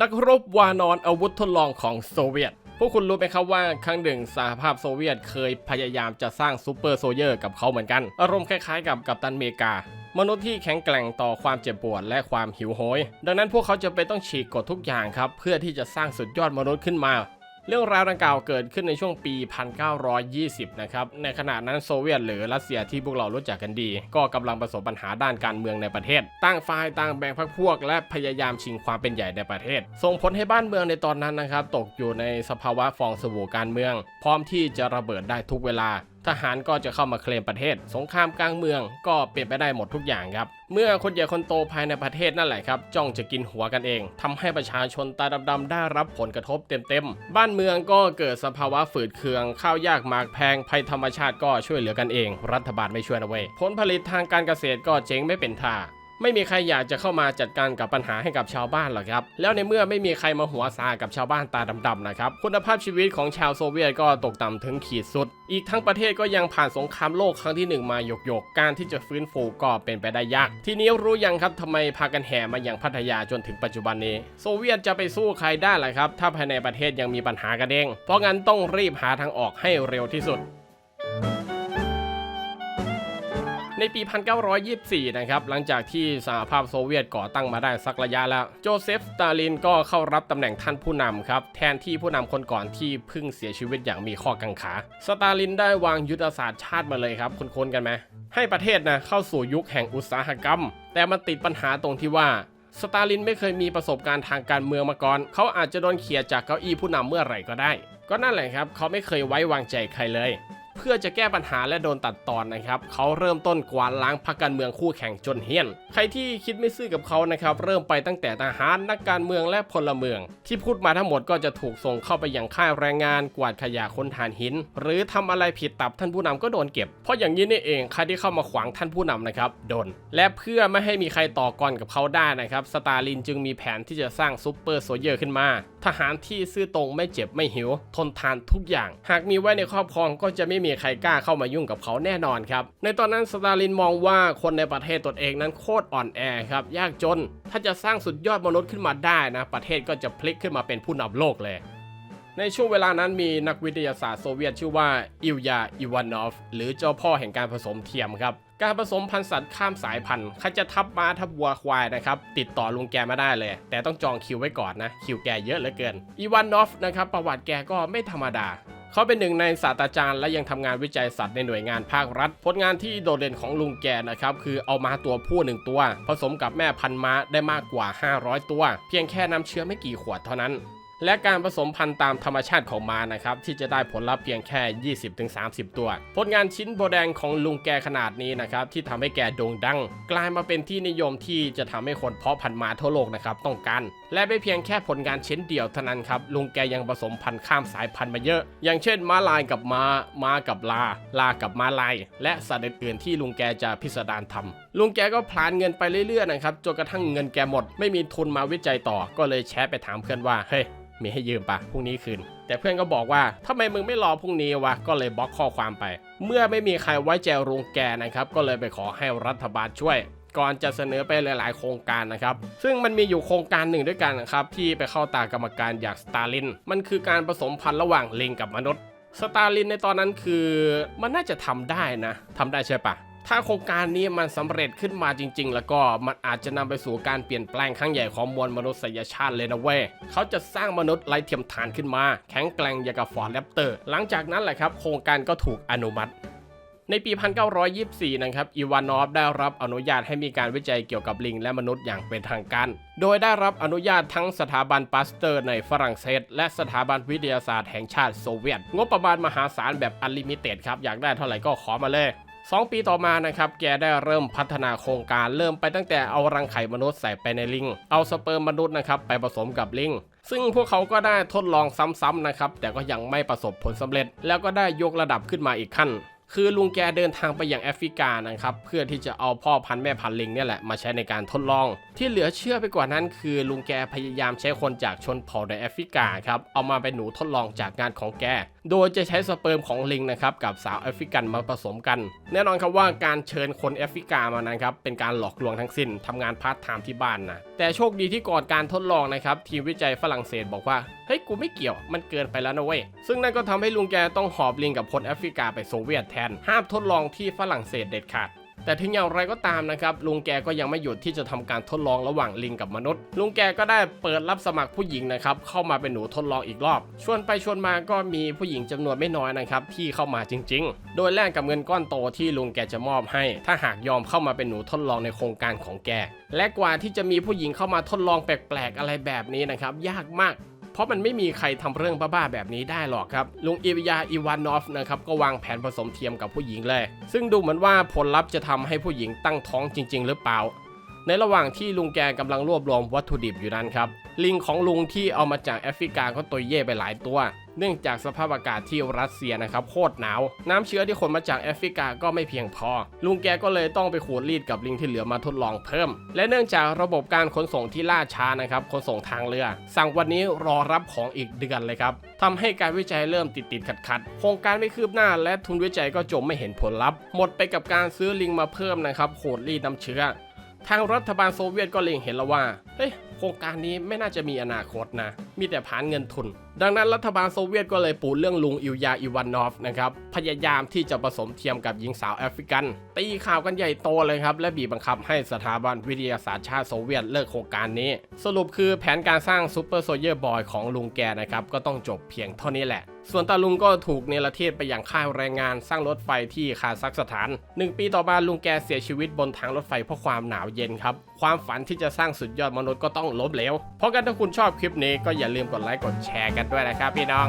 นักรบวานอนอาวุธทดลองของโซเวียต พวกคุณรู้ไหมครับว่าครั้งหนึ่งสหภาพโซเวียตเคยพยายามจะสร้างซูเปอร์โซเยอร์กับเขาเหมือนกัน อารมณ์คล้ายๆกับกัปตันเมกามนุษย์ที่แข็งแกร่งต่อความเจ็บปวดและความหิวโหย ดังนั้นพวกเขาจะไปนต้องฉีกกฎทุกอย่างครับ เพื่อที่จะสร้างสุดยอดมนุษย์ขึ้นมา เรื่องราวดังกล่าวเกิดขึ้นในช่วงปี 1920 นะครับ ในขณะนั้นโซเวียตหรือรัสเซียที่พวกเรารู้จักกันดี ก็กำลังประสบปัญหาด้านการเมืองในประเทศ ตั้งฝ่ายต่างแบ่งพรรคพวก และพยายามชิงความเป็นใหญ่ในประเทศ ส่งผลให้บ้านเมืองในตอนนั้นนะครับตกอยู่ในสภาวะฟองสบู่การเมือง พร้อมที่จะระเบิดได้ทุกเวลา ทหารก็จะเข้ามาเคลมประเทศ สงครามกลางเมืองก็เปลี่ยนไปได้หมดทุกอย่างครับ เมื่อคนใหญ่คนโตภายในประเทศนั่นแหละครับ จ้องจะกินหัวกันเองทำให้ประชาชนตาดำๆได้รับผลกระทบเต็มๆ บ้านเมืองก็เกิดสภาวะฝืดเคือง ข้าวยากหมากแพง ภัยธรรมชาติก็ช่วยเหลือกันเอง รัฐบาลไม่ช่วยนะเว้ย ผลผลิตทางการเกษตรก็เจ๊งไม่เป็นท่า ไม่มีใครอยากจะเข้ามาจัดการกับปัญหาให้กับชาวบ้านหรอกครับ แล้วในเมื่อไม่มีใครมาหัวซากับชาวบ้านตาดำๆนะครับ คุณภาพชีวิตของชาวโซเวียตก็ตกต่ำถึงขีดสุด อีกทั้งประเทศก็ยังผ่านสงครามโลกครั้งที่หนึ่งมาหยกๆการที่จะฟื้นฟูก็เป็นไปได้ยาก ทีนี้รู้ยังครับทำไมพากันแห่มาอย่างพัทยาจนถึงปัจจุบันนี้ โซเวียตจะไปสู้ใครได้ล่ะครับ ถ้าภายในประเทศยังมีปัญหากันเองเพราะงั้นต้องรีบหาทางออกให้เร็วที่สุด ในปี 1924 นะครับ หลังจากที่สหภาพโซเวียตก่อตั้งมาได้สักระยะแล้ว โจเซฟ สตาลินก็เข้ารับตำแหน่งท่านผู้นำครับ แทนที่ผู้นำคนก่อนที่เพิ่งเสียชีวิตอย่างมีข้อกังขา สตาลินได้วางยุทธศาสตร์ชาติมาเลยครับ คุ้นๆกันไหม ให้ประเทศนะเข้าสู่ยุคแห่งอุตสาหกรรม แต่มันติดปัญหาตรงที่ว่าสตาลินไม่เคยมีประสบการณ์ทางการเมืองมาก่อน เขาอาจจะโดนเขี่ยจากเก้าอี้ผู้นำเมื่อไหร่ก็ได้ ก็นั่นแหละครับ เขาไม่เคยไว้วางใจใครเลย เพื่อจะแก้ปัญหาและโดนตัดตอนนะครับเขาเริ่มต้นกวาดล้างพรรคการเมืองคู่แข่งจนเฮี้ยน ใครที่คิดไม่ซื่อกับเขานะครับเริ่มไปตั้งแต่ทหารนักการเมืองและพลเมือง ที่พูดมาทั้งหมดก็จะถูกส่งเข้าไปอยังค่ายแรงงานกวาดขยะคนฐานหิน หรือทำอะไรผิดตับท่านผู้นำก็โดนเก็บ เพราะอย่างนี้นี่เองใครที่เข้ามาขวางท่านผู้นำนะครับโดน และเพื่อไม่ให้มีใครต่อกรกับเขาได้นะครับสตาลินจึงมีแผนที่จะสร้างซูเปอร์โซเยอร์ขึ้นมา ทหารที่ซื่อตรงไม่เจ็บไม่หิว ทนทานทุกอย่าง หากมีไว้ในครอบครองก็จะไม่มีใครกล้าเข้ามายุ่งกับเขาแน่นอนครับ ในตอนนั้นสตาลินมองว่าคนในประเทศตนเองนั้นโคตรอ่อนแอครับ ยากจน ถ้าจะสร้างสุดยอดมนุษย์ขึ้นมาได้นะ ประเทศก็จะพลิกขึ้นมาเป็นผู้นำโลกเลย ในช่วงเวลานั้นมีนักวิทยาศาสตร์โซเวียตชื่อว่าอิลยาอิวานอฟหรือเจ้าพ่อแห่งการผสมเทียมครับ การผสมพันธุ์สัตว์ข้ามสายพันธุ์ใครจะทับม้าทับวัวควายนะครับ ติดต่อลุงแกมาได้เลย แต่ต้องจองคิวไว้ก่อนนะ คิวแกเยอะเหลือเกินอีวานอฟนะครับประวัติแกก็ไม่ธรรมดาเขาเป็นหนึ่งในศาสตราจารย์และยังทำงานวิจัยสัตว์ในหน่วยงานภาครัฐ ผลงานที่โดดเด่นของลุงแกนะครับ คือเอาม้าตัวผู้หนึ่งตัว ผสมกับแม่พันธุ์ม้าได้มากกว่า 500 ตัว เพียงแค่น้ำเชื้อไม่กี่ขวดเท่านั้น และการผสมพันธุ์ตามธรรมชาติของม้านะครับ ที่จะได้ผลลัพธ์เพียงแค่ 20-30 ตัว ผลงานชิ้นโบแดงของลุงแกขนาดนี้นะครับ ที่ทำให้แกโด่งดัง กลายมาเป็นที่นิยมที่จะทำให้คนเพาะพันธุ์มาทั่วโลกนะครับต้องการ และไม่เพียงแค่ผลงานชิ้นเดียวเท่านั้นครับลุงแกยังผสมพันธุ์ข้ามสายพันธุ์มาเยอะ อย่างเช่นม้าลายกับม้าม้ากับลา ลากับม้าลาย และสัตว์อื่นๆที่ลุงแกจะพิสดารทำลุงแกก็พลานเงินไปเรื่อยๆนะครับจนกระทั่งเงินแกหมด ไม่มีทุนมาวิจัยต่อก็เลยแชทไปถามเพื่อนว่าเฮ้ย มีให้ยืมปะพรุ่งนี้คืน แต่เพื่อนก็บอกว่าทำไมมึงไม่รอพรุ่งนี้วะก็เลยบล็อกข้อความไป เมื่อไม่มีใครไว้ใจลุงแกนะครับ ก็เลยไปขอให้รัฐบาลช่วยก่อนจะเสนอไปหลาย ๆ โครงการนะครับ ซึ่งมันมีอยู่โครงการหนึ่งด้วยกันนะครับ ที่ไปเข้าตากรรมการอย่างสตาลิน มันคือการผสมพันธุ์ระหว่างลิงกับมนุษย์ สตาลินในตอนนั้นคือมันน่าจะทำได้นะทำได้ใช่ปะ ถ้าโครงการนี้มันสำเร็จขึ้นมาจริง ๆ แล้วก็มันอาจจะนำไปสู่การเปลี่ยนแปลงครั้งใหญ่ของมวลมนุษยชาติเลยนะเว้ยเขาจะสร้างมนุษย์ไร้เทียมทานขึ้นมา แข็งแกร่งอย่างกับฟอร์ดแรปเตอร์ หลังจากนั้นแหละครับ โครงการก็ถูกอนุมัติในปี 1924 นะครับ อีวานอฟได้รับอนุญาตให้มีการวิจัยเกี่ยวกับลิงและมนุษย์อย่างเป็นทางการ โดยได้รับอนุญาตทั้งสถาบันปาสเตอร์ในฝรั่งเศส และสถาบันวิทยาศาสตร์แห่งชาติโซเวียต งบประมาณมหาศาลแบบอันลิมิเต็ดครับ อยากได้เท่าไหร่ก็ขอมาเลย 2 ปีต่อมานะครับ แกได้เริ่มพัฒนาโครงการเริ่มไปตั้งแต่เอารังไข่มนุษย์ใส่ไปในลิง เอาสเปิร์มมนุษย์นะครับไปผสมกับลิง ซึ่งพวกเขาก็ได้ทดลองซ้ำๆนะครับ แต่ก็ยังไม่ประสบผลสำเร็จ แล้วก็ได้ยกระดับขึ้นมาอีกขั้น คือลุงแกเดินทางไปยังแอฟริกานะครับเพื่อที่จะเอาพ่อพันธุ์แม่พันธุ์ลิงเนี่ยแหละมาใช้ในการทดลอง ที่เหลือเชื่อไปกว่านั้น คือลุงแกพยายามใช้คนจากชนเผ่าในแอฟริกาครับเอามาเป็นหนูทดลองจากงานของแก โดยจะใช้สเปิร์มของลิงนะครับกับสาวแอฟริกันมาผสมกัน แน่นอนครับว่าการเชิญคนแอฟริกามานะครับเป็นการหลอกลวงทั้งสิ้นทำงานพาร์ทไทม์ที่บ้านนะแต่โชคดีที่ก่อนการทดลองนะครับทีมวิจัยฝรั่งเศสบอกว่า เฮ้ยกูไม่เกี่ยว มันเกินไปแล้วนะเว้ย ซึ่งนั่นก็ทำให้ลุงแกต้องหอบลิงกับคนแอฟริกาไปโซเวียตแทน ห้ามทดลองที่ฝรั่งเศสเด็ดขาดแต่ถึงอย่างไรก็ตามนะครับ ลุงแกก็ยังไม่หยุดที่จะทำการทดลองระหว่างลิงกับมนุษย์ ลุงแกก็ได้เปิดรับสมัครผู้หญิงนะครับ เข้ามาเป็นหนูทดลองอีกรอบ ชวนไปชวนมาก็มีผู้หญิงจำนวนไม่น้อยนะครับ ที่เข้ามาจริง ๆ โดยแลกกับเงินก้อนโตที่ลุงแกจะมอบให้ ถ้าหากยอมเข้ามาเป็นหนูทดลองในโครงการของแก และกว่าที่จะมีผู้หญิงเข้ามาทดลองแปลกๆอะไรแบบนี้นะครับ ยากมาก เพราะมันไม่มีใครทำเรื่องบ้าๆแบบนี้ได้หรอกครับ ลุงอิวยาอีวานอฟนะครับก็วางแผนผสมเทียมกับผู้หญิงเลย ซึ่งดูเหมือนว่าผลลัพธ์จะทำให้ผู้หญิงตั้งท้องจริง ๆ หรือเปล่า ในระหว่างที่ลุงแกกำลังรวบรวมวัตถุดิบอยู่นั้นครับ ลิงของลุงที่เอามาจากแอฟริกาก็ตัวเย่ไปหลายตัว เนื่องจากสภาพอากาศที่รัสเซียนะครับโคตรหนาว น้ำเชื้อที่ขนมาจากแอฟริกาก็ไม่เพียงพอ ลุงแกก็เลยต้องไปขูดรีดกับลิงที่เหลือมาทดลองเพิ่ม และเนื่องจากระบบการขนส่งที่ล่าช้านะครับขนส่งทางเรือ สั่งวันนี้รอรับของอีกเดือนเลยครับทำให้การวิจัยเริ่มติดติดขัดขัดโครงการไม่คืบหน้าและทุนวิจัยก็จมไม่เห็นผลลัพธ์ หมดไปกับการซื้อลิงมาเพิ่มนะครับขูดรีดน้ำเชื้อ ทางรัฐบาลโซเวียตก็เล็งเห็นแล้วว่า เฮ้ย โครงการนี้ไม่น่าจะมีอนาคตนะ มีแต่ผานเงินทุน ดังนั้นรัฐบาลโซเวียตก็เลยปูเรื่องลุงอิวยาอิวานอฟนะครับพยายามที่จะผสมเทียมกับหญิงสาวแอฟริกัน ตีข่าวกันใหญ่โตเลยครับ และบีบบังคับให้สถาบันวิทยาศาสตร์ชาติโซเวียตเลิกโครงการนี้ สรุปคือแผนการสร้างซูเปอร์โซเยอร์บอยของลุงแกนะครับก็ต้องจบเพียงเท่านี้แหละ ส่วนตาลุงก็ถูกเนรเทศไปอย่างค่ายแรงงานสร้างรถไฟที่คาซัคสถาน1ปีต่อมาลุงแกเสียชีวิตบนทางรถไฟเพราะความหนาวเย็นครับความฝันที่จะสร้างสุดยอดมนุษย์ก็ต้องล้มเหลวเพราะกันถ้าคุณชอบคลิปนี้ก็อย่าอย่าลืมกดไลค์กดแชร์กันด้วยนะครับพี่น้อง